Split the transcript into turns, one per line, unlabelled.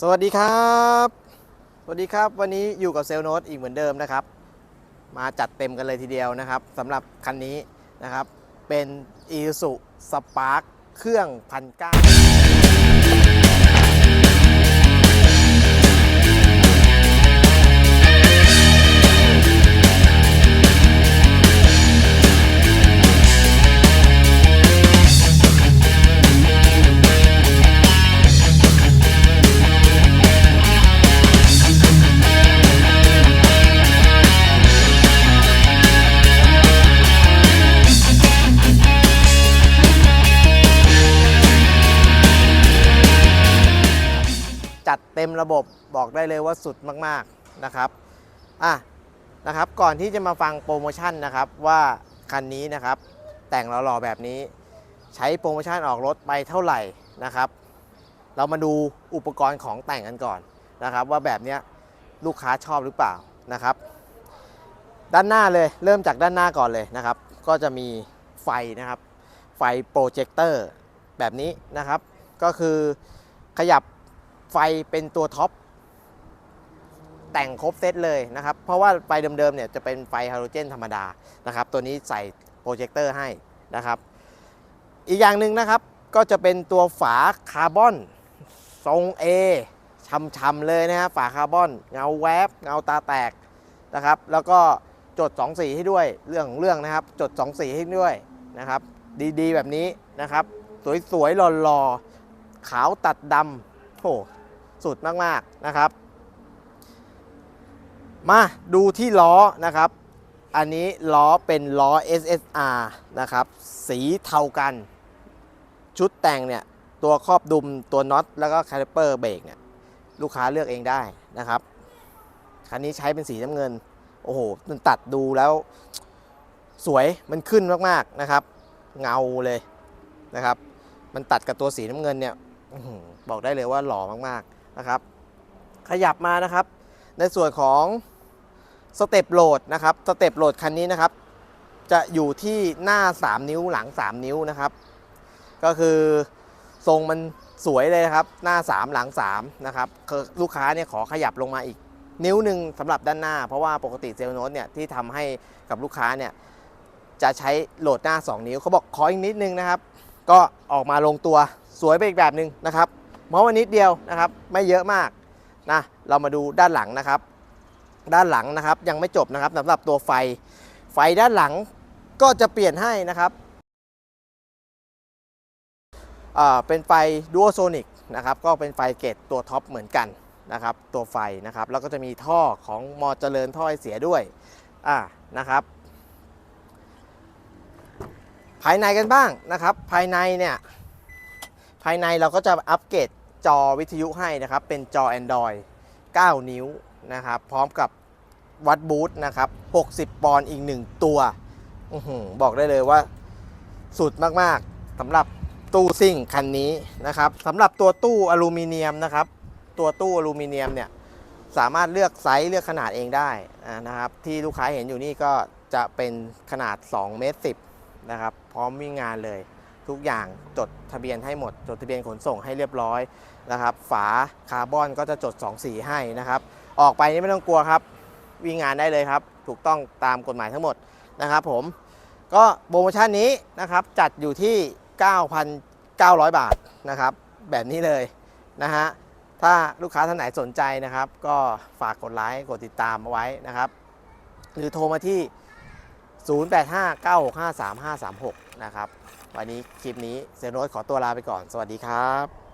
สวัสดีครับ สวัสดีครับ วันนี้อยู่กับเซลโนตอีกเหมือนเดิมนะครับ มาจัดเต็มกันเลยทีเดียวนะครับสำหรับคันนี้นะครับ เป็น i s u Spark เครื่องพันเก้า จัดเต็มระบบบอกได้เลยว่าสุดมากๆนะครับอะนะครับก่อนที่จะมาฟังโปรโมชั่นนะครับว่าคันนี้นะครับแต่งหล่อๆแบบนี้ ใช้โปรโมชั่นออกรถไปเท่าไหร่นะครับ เรามาดูอุปกรณ์ของแต่งกันก่อนนะครับ ว่าแบบนี้ลูกค้าชอบหรือเปล่านะครับ ด้านหน้าเลยเริ่มจากด้านหน้าก่อนเลยนะครับ ก็จะมีไฟนะครับ ไฟโปรเจคเตอร์แบบนี้นะครับ ก็คือขยับ ไฟเป็นตัวท็อปแต่งครบเซตเลยนะครับ เพราะว่าไฟเดิมๆเนี่ยจะเป็นไฟฮาโลเจนธรรมดานะครับ ตัวนี้ใส่โปรเจคเตอร์ให้นะครับ อีกอย่างหนึ่งนะครับก็จะเป็นตัวฝาคาร์บอนทรง A ช่ำๆเลยนะฮะฝาคาร์บอน เงาแวบ เงาตาแตกนะครับ แล้วก็จด 2 สีให้ด้วยเรื่องของเรื่องนะครับ จด 2 สีให้ด้วยนะครับ ดีๆ แบบนี้นะครับ สวยๆหล่อๆขาวตัดดำโห สุดมากๆนะครับ มาดูที่ล้อนะครับ อันนี้ล้อเป็นล้อ SSR นะครับ สีเทากัน ชุดแต่งเนี่ยตัวครอบดุมตัวน็อตแล้วก็คาลิเปอร์เบรกเนี่ยลูกค้าเลือกเองได้นะครับ คันนี้ใช้เป็นสีน้ำเงิน โอ้โหมันตัดดูแล้ว สวยมันขึ้นมากๆนะครับ เงาเลยนะครับ มันตัดกับตัวสีน้ำเงินเนี่ยบอกได้เลยว่าหล่อมากๆ นะครับ ขยับมานะครับ ในส่วนของสเต็ปโหลดนะครับสเต็ปโหลดคันนี้นะครับ จะอยู่ที่หน้า 3 นิ้วหลัง 3 นิ้วนะครับ ก็คือทรงมันสวยเลยนะครับ หน้า 3 หลัง3นะครับลูกค้าเนี่ยขอขยับลงมาอีก นิ้วหนึ่งสำหรับด้านหน้า เพราะว่าปกติเซลโนตเนี่ยที่ทำให้กับลูกค้าเนี่ยจะใช้โหลดหน้า 2 นิ้วเขาบอกขออีกนิดนึงนะครับ ก็ออกมาลงตัวสวยไปอีกแบบหนึ่งนะครับ มาวันนิดเดียวนะครับ ไม่เยอะมากนะเรามาดูด้านหลังนะครับ ด้านหลังนะครับยังไม่จบนะครับสำหรับตัวไฟ ไฟด้านหลังก็จะเปลี่ยนให้นะครับเป็นไฟ Duosonic นะครับก็เป็นไฟเกตตัวท็อปเหมือนกันนะครับ ตัวไฟนะครับแล้วก็จะมีท่อของมอเจริญท่อไอเสียด้วยอ่านะครับ ภายในกันบ้างนะครับ ภายในเนี่ย ภายในเราก็จะอัปเกรดจอวิทยุให้นะครับ เป็นจอ Android 9 นิ้วนะครับ พร้อมกับวัดบูทนะครับ 60 ปอนด์อีก 1 ตัวอบอกได้เลยว่า สุดมาก ๆสำหรับตู้ซิ่งคันนี้นะครับสำหรับตัวตู้อลูมิเนียมนะครับ ตัวตู้อลูมิเนียมเนี่ยสามารถเลือกไซส์เลือกขนาดเองได้นะครับ ที่ลูกค้าเห็นอยู่นี่ก็จะเป็นขนาด2เมตร10นะครับ พร้อมวิ่งงานเลย ทุกอย่างจดทะเบียนให้หมด จดทะเบียนขนส่งให้เรียบร้อยนะครับ ฝาคาร์บอนก็จะจด 2 สีให้นะครับ ออกไปนี่ไม่ต้องกลัวครับ วิ่งงานได้เลยครับ ถูกต้องตามกฎหมายทั้งหมดนะครับผมก็โปรโมชั่นนี้นะครับจัดอยู่ที่ 9,900 บาทนะครับ แบบนี้เลยนะฮะถ้าลูกค้าท่านไหนสนใจนะครับ ก็ฝากกดไลค์กดติดตามเอาไว้นะครับ หรือโทรมาที่ 0859653536 นะครับ วันนี้คลิปนี้เซโนสขอตัวลาไปก่อน สวัสดีครับ